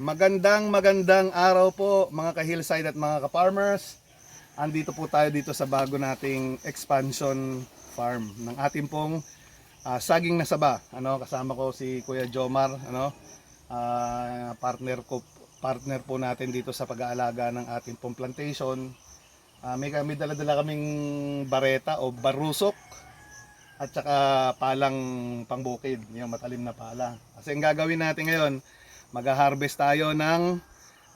Magandang magandang araw po mga ka-hillside at mga ka-farmers. Andito po tayo dito sa bago nating expansion farm ng ating pong ah, saging na saba. Ano, kasama ko si Kuya Jomar, ano, ah, partner ko partner po natin dito sa pag-aalaga ng ating pong plantation. Ah, may kami dala-dala kaming bareta o barusok at saka palang pangbukid, yung matalim na pala. Kasi ang gagawin natin ngayon, mag-harvest tayo ng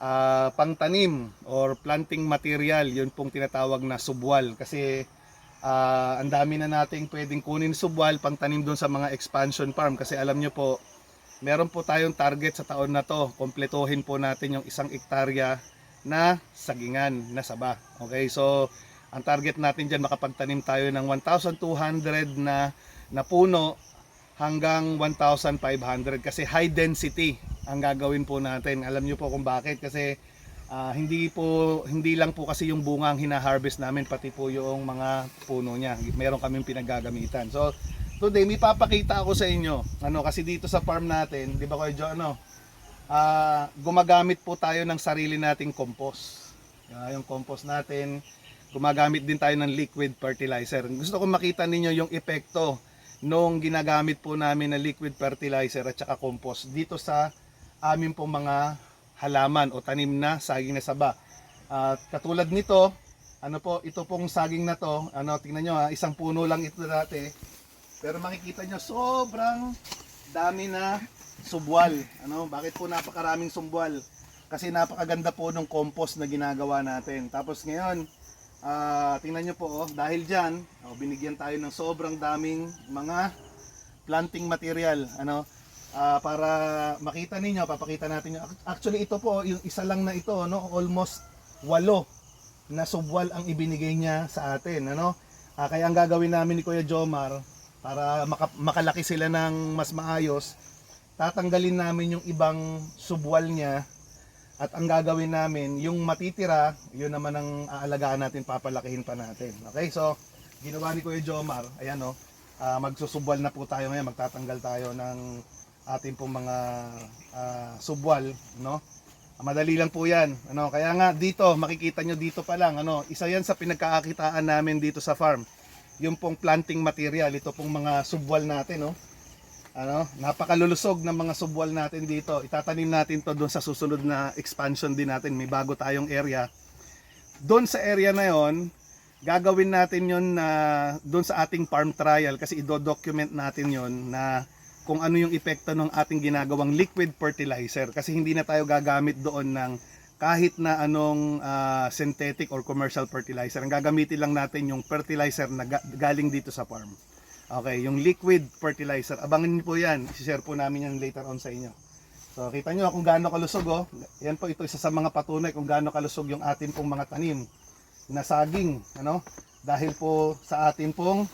ah, pangtanim or planting material, yun pong tinatawag na subwal. Kasi ah, ang dami na nating pwedeng kunin subwal, pangtanim doon sa mga expansion farm. Kasi alam nyo po, meron po tayong target sa taon na to. Kompletuhin po natin yung isang ektarya na sagingan na saba. Okay, so ang target natin dyan makapagtanim tayo ng 1,200 na, na puno hanggang 1,500 kasi high density ang gagawin po natin. Alam niyo po kung bakit kasi ah, hindi po hindi lang po kasi yung bunga ang hina-harvest namin pati po yung mga puno niya. Meron kaming pinaggagamitan. So today may papakita ako sa inyo. Ano kasi dito sa farm natin, 'di ba Kuya Jo, ano? ah, gumagamit po tayo ng sarili nating compost. Ah, yung compost natin, gumagamit din tayo ng liquid fertilizer. Gusto ko makita ninyo yung epekto nung ginagamit po namin na liquid fertilizer at saka compost dito sa amin pong mga halaman o tanim na saging na saba. At katulad nito, ano po, ito pong saging na to, ano, tingnan nyo ha, isang puno lang ito dati. Pero makikita nyo, sobrang dami na subwal. Ano, bakit po napakaraming subwal? Kasi napakaganda po ng compost na ginagawa natin. Tapos ngayon, Ah, tingnan nyo po, oh, dahil dyan, oh, binigyan tayo ng sobrang daming mga planting material, ano, ah, para makita ninyo, papakita natin nyo. Actually, ito po, yung isa lang na ito, no, almost walo na subwal ang ibinigay niya sa atin, ano. Ah, kaya ang gagawin namin ni Kuya Jomar, para maka- makalaki sila ng mas maayos, tatanggalin namin yung ibang subwal niya at ang gagawin namin, yung matitira, yun naman ang aalagaan natin, papalakihin pa natin. Okay, so ginawa ni Kuya Jomar, ayan o, ah, magsusubwal na po tayo ngayon, magtatanggal tayo ng ating pong mga ah, subwal, no? Madali lang po yan. Ano, kaya nga dito, makikita nyo dito pa lang, ano, isa yan sa pinagkakakitaan namin dito sa farm. Yung pong planting material, ito pong mga subwal natin, no? ano, napakalulusog ng mga subwal natin dito. Itatanim natin to doon sa susunod na expansion din natin. May bago tayong area. Doon sa area na yon, gagawin natin yon na doon sa ating farm trial kasi i-document natin yon na kung ano yung epekto ng ating ginagawang liquid fertilizer kasi hindi na tayo gagamit doon ng kahit na anong ah, synthetic or commercial fertilizer. Ang gagamitin lang natin yung fertilizer na ga- galing dito sa farm. Okay, yung liquid fertilizer. Abangan niyo po yan. I-share po namin yan later on sa inyo. So, kita nyo kung gaano kalusog, oh. Yan po, ito isa sa mga patunay kung gaano kalusog yung atin pong mga tanim na saging, ano? Dahil po sa atin pong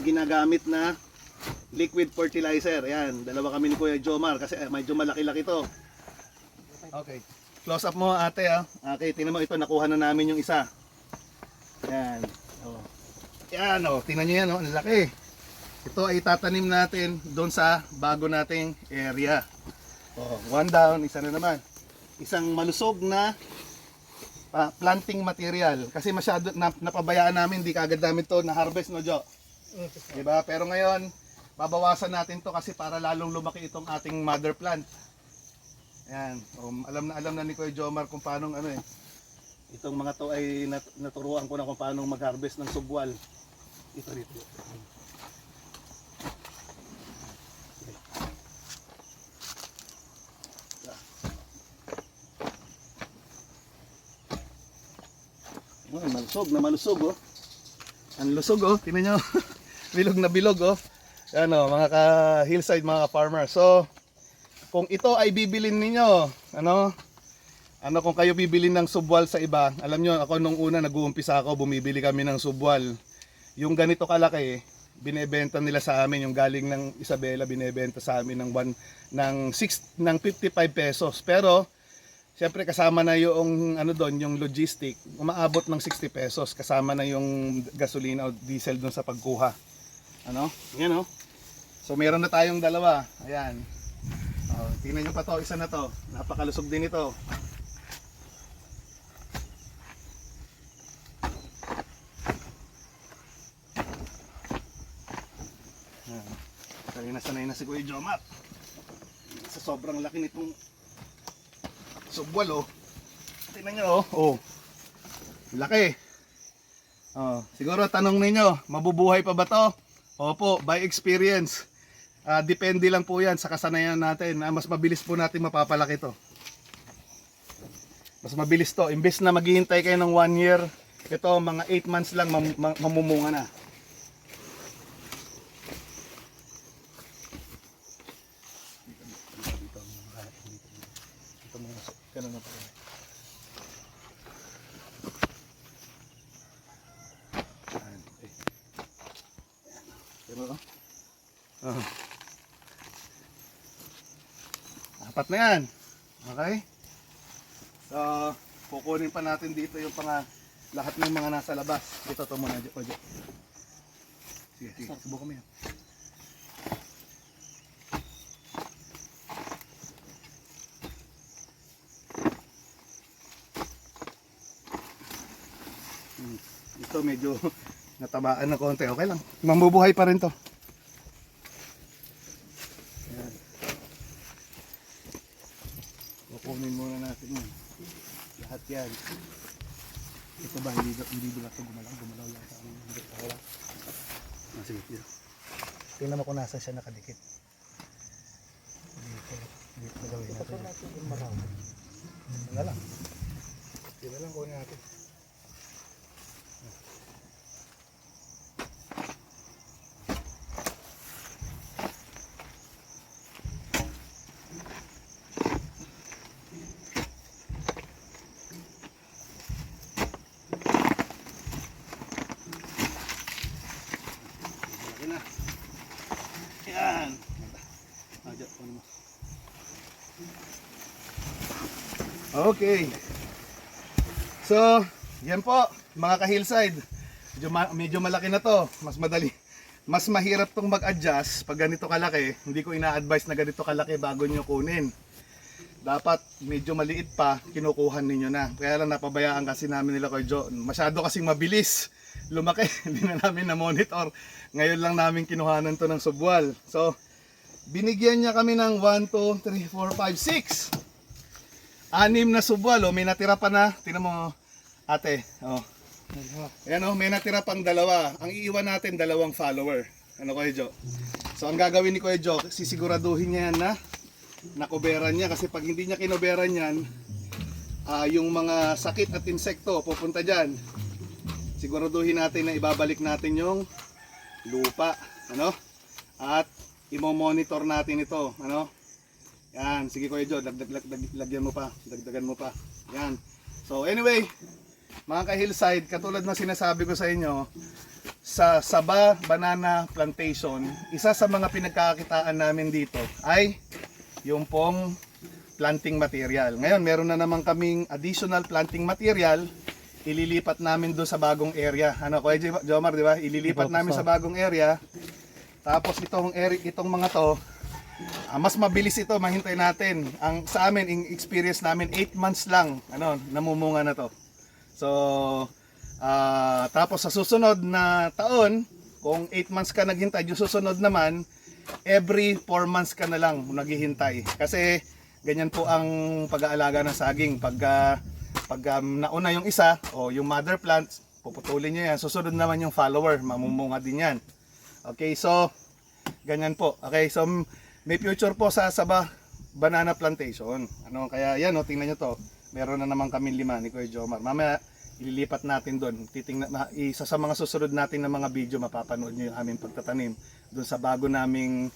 ginagamit na liquid fertilizer. Yan, dalawa kami ni Kuya Jomar kasi eh, medyo malaki-laki to. Okay. Close up mo ate ah. Okay, tingnan mo ito, nakuha na namin yung isa. Yan. Oh. Yan oh, tingnan niyo yan oh, ang laki. Ito ay tatanim natin doon sa bago nating area. Oh, one down, isa na naman. Isang malusog na ah, planting material kasi masyado na, napabayaan namin hindi kaagad namin to na harvest no Jo. 'Di ba? Pero ngayon babawasan natin to kasi para lalong lumaki itong ating mother plant. Ayan, um, alam na alam na ni Kuya Jomar kung paano ano eh. Itong mga to ay nat- naturuan ko na kung paano mag-harvest ng subwal. Ito dito. Oh, malusog na malusog oh. Ang lusog oh, tingnan nyo. bilog na bilog oh. Ano, mga ka hillside mga farmer. So, kung ito ay bibilin ninyo, ano? Ano kung kayo bibilin ng subwal sa iba? Alam nyo, ako nung una nag-uumpisa ako, bumibili kami ng subwal. Yung ganito kalaki, binebenta nila sa amin yung galing ng Isabela binebenta sa amin ng one ng 6 ng 55 pesos. Pero Siyempre kasama na yung ano doon, yung logistic, umaabot ng 60 pesos kasama na yung gasolina o diesel doon sa pagkuha. Ano? Yan oh. So meron na tayong dalawa. Ayan. Oh, tingnan nyo pa to, isa na to. Napakalusog din ito. Kanina sanay na si Kuya Jomar. Sa sobrang laki nitong subwal oh. Tingnan nyo oh. Oh. Laki. Oh, siguro tanong ninyo, mabubuhay pa ba to? Opo, by experience. Ah, depende lang po 'yan sa kasanayan natin. Ah, mas mabilis po natin mapapalaki to. Mas mabilis to. Imbes na maghihintay kayo ng 1 year, ito mga 8 months lang mam- ma- mamumunga na. Ganun na po. Ayan, okay. Pero, oh. Apat na yan. Okay? So, kukunin pa natin dito yung pang lahat ng mga nasa labas. Dito to muna, Ojo. Sige, sige. Subukan mo yan. Hmm. Ito medyo natabaan na konti. Okay lang. Mamubuhay pa rin to. Ayan. Kukunin muna natin yan. Lahat yan. Ito ba, hindi, hindi ba ito gumalaw? Gumalaw yan sa amin. Hindi, wala. Ah, sige, dito. Tingnan mo kung nasa siya nakadikit. Dito. Dito gawin natin. Ito na lang. Na lang kunin natin. Yan. Dyan, kunin mo. Okay. So, yan po, mga ka-hillside. Medyo, ma- medyo malaki na to. Mas madali. Mas mahirap tong mag-adjust pag ganito kalaki. Hindi ko ina-advise na ganito kalaki bago nyo kunin. Dapat medyo maliit pa, kinukuhan ninyo na. Kaya lang napabayaan kasi namin nila kay Joe. Masyado kasing mabilis. Lumaki, hindi na namin na-monitor. Ngayon lang namin kinuhanan to ng subwal. So, binigyan niya kami ng 1, 2, 3, 4, 5, 6 anim na subwal, oh, may natira pa na. Tingnan mo, ate. Oh. Ayan oh, may natira pang dalawa. Ang iiwan natin, dalawang follower. Ano Kuya Jo? So ang gagawin ni Kuya Jo, sisiguraduhin niya yan na nakuberan niya. Kasi pag hindi niya kinoberan yan, ah, yung mga sakit at insekto pupunta dyan. Siguraduhin natin na ibabalik natin yung lupa. Ano? At imo-monitor natin ito. Ano? Yan, sige Kuya Joe, dagdag, lag, dag- lagyan mo pa, dagdagan mo pa. Yan. So anyway, mga ka-hillside, katulad ng sinasabi ko sa inyo, sa Saba Banana Plantation, isa sa mga pinagkakakitaan namin dito ay yung pong planting material. Ngayon, meron na naman kaming additional planting material ililipat namin doon sa bagong area. Ano, Kuya Jo- Jomar, di ba? Ililipat namin sa bagong area. Tapos itong area, itong mga to, Ah, mas mabilis ito, mahintay natin. Ang sa amin, yung experience namin, 8 months lang, ano, namumunga na to. So, ah, tapos sa susunod na taon, kung 8 months ka naghintay, yung susunod naman, every 4 months ka na lang naghihintay. Kasi ganyan po ang pag-aalaga ng saging. Pag, ah, pag um, nauna yung isa, o yung mother plant, puputulin niya yan. Susunod naman yung follower, mamumunga din yan. Okay, so, ganyan po. Okay, so may future po sa Saba Banana Plantation. Ano, kaya yan, oh, tingnan nyo to. Meron na naman kami lima ni Kuya Jomar. Mamaya, ililipat natin doon. Titingnan, na, isa sa mga susunod natin na mga video, mapapanood nyo yung aming pagtatanim. Doon sa bago naming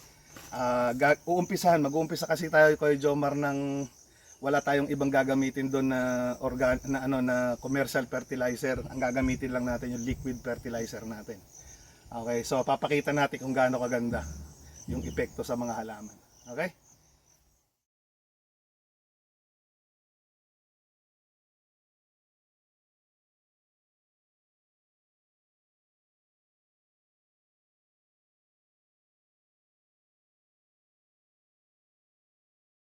ga- uumpisahan. Mag-uumpisa kasi tayo Kuya Jomar ng wala tayong ibang gagamitin doon na organ na ano na commercial fertilizer. Ang gagamitin lang natin yung liquid fertilizer natin. Okay, so papakita natin kung gaano kaganda yung epekto sa mga halaman. Okay?